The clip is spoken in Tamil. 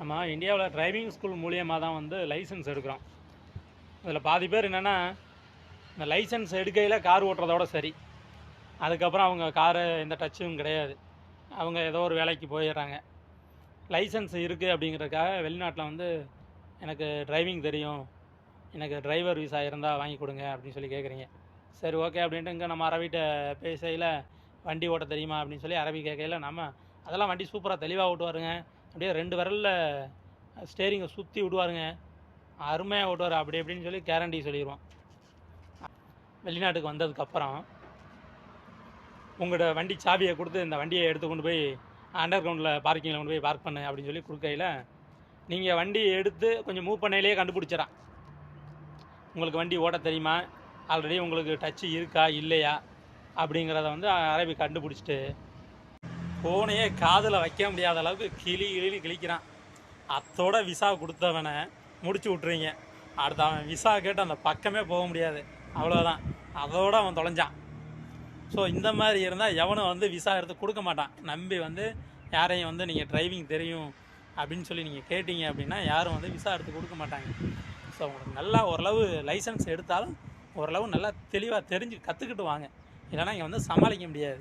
நம்ம இந்தியாவில் டிரைவிங் ஸ்கூல் மூலியமாக தான் வந்து லைசன்ஸ் எடுக்கிறோம். அதில் பாதி பேர் என்னென்னா இந்த லைசன்ஸ் எடுக்கையில் கார் ஓட்டுறதோட சரி. அதுக்கப்புறம் அவங்க காரு எந்த டச்சும் கிடையாது. அவங்க ஏதோ ஒரு வேலைக்கு போயிடுறாங்க. லைசன்ஸ் இருக்குது அப்படிங்கிறதுக்காக வெளிநாட்டில் வந்து எனக்கு டிரைவிங் தெரியும். எனக்கு டிரைவர் விசா இருந்தால் வாங்கி கொடுங்க அப்படின்னு சொல்லி கேட்குறீங்க சரி ஓகே அப்படின்ட்டு இங்கே நம்ம அரவிட்ட பேசையில் வண்டி ஓட்ட தெரியுமா அப்படின்னு சொல்லி அரபி கேட்கையில் நம்ம அதெல்லாம் வண்டி சூப்பராக தெளிவாக ஓட்டுவாருங்க. அப்படியே ரெண்டு விரலில் ஸ்டேரிங்கை சுற்றி விடுவாருங்க. அருமையாக ஓட்டுவார். அப்படி இப்படின்னு சொல்லி கேரண்டி சொல்லிடுவோம் வெளிநாட்டுக்கு வந்ததுக்கப்புறம் உங்களோட வண்டி சாவியை கொடுத்து இந்த வண்டியை எடுத்து கொண்டு போய் அண்டர் கிரவுண்டில் பார்க்கிங்கில் கொண்டு போய் பார்க் பண்ணு அப்படின்னு சொல்லி கொடுக்கையில் நீங்கள் வண்டி எடுத்து கொஞ்சம் மூவ் பண்ணையிலேயே கண்டுபிடிச்சிடறான் உங்களுக்கு வண்டி ஓட்ட தெரியுமா? ஆல்ரெடி உங்களுக்கு டச்சு இருக்கா? இல்லையா? அப்படிங்கிறத வந்து அரபி கண்டுபிடிச்சிட்டு ஃபோனையே காதில் வைக்க முடியாத அளவுக்கு கிளி கிளின்னு கிழிக்கிறான். அத்தோட விசா கொடுத்தவனை முடிச்சு விட்ருவீங்க அடுத்து அவன் விசா கேட்டு அந்த பக்கமே போக முடியாது. அவ்வளோதான் அதோட அவன் தொலைஞ்சான். ஸோ இந்த மாதிரி இருந்தால் எவனும் வந்து விசா எடுத்து கொடுக்க மாட்டான். நம்பி வந்து யாரையும் வந்து நீங்கள் டிரைவிங் தெரியும் அப்படின்னு சொல்லி நீங்கள் கேட்டீங்க அப்படின்னா யாரும் வந்து விசா எடுத்து கொடுக்க மாட்டாங்க. ஸோ உங்களுக்கு நல்லா ஓரளவு லைசன்ஸ் எடுத்தாலும் ஓரளவு நல்லா தெளிவாக தெரிஞ்சு கற்றுக்கிட்டு வாங்க. இல்லைன்னா இங்கே வந்து சமாளிக்க முடியாது.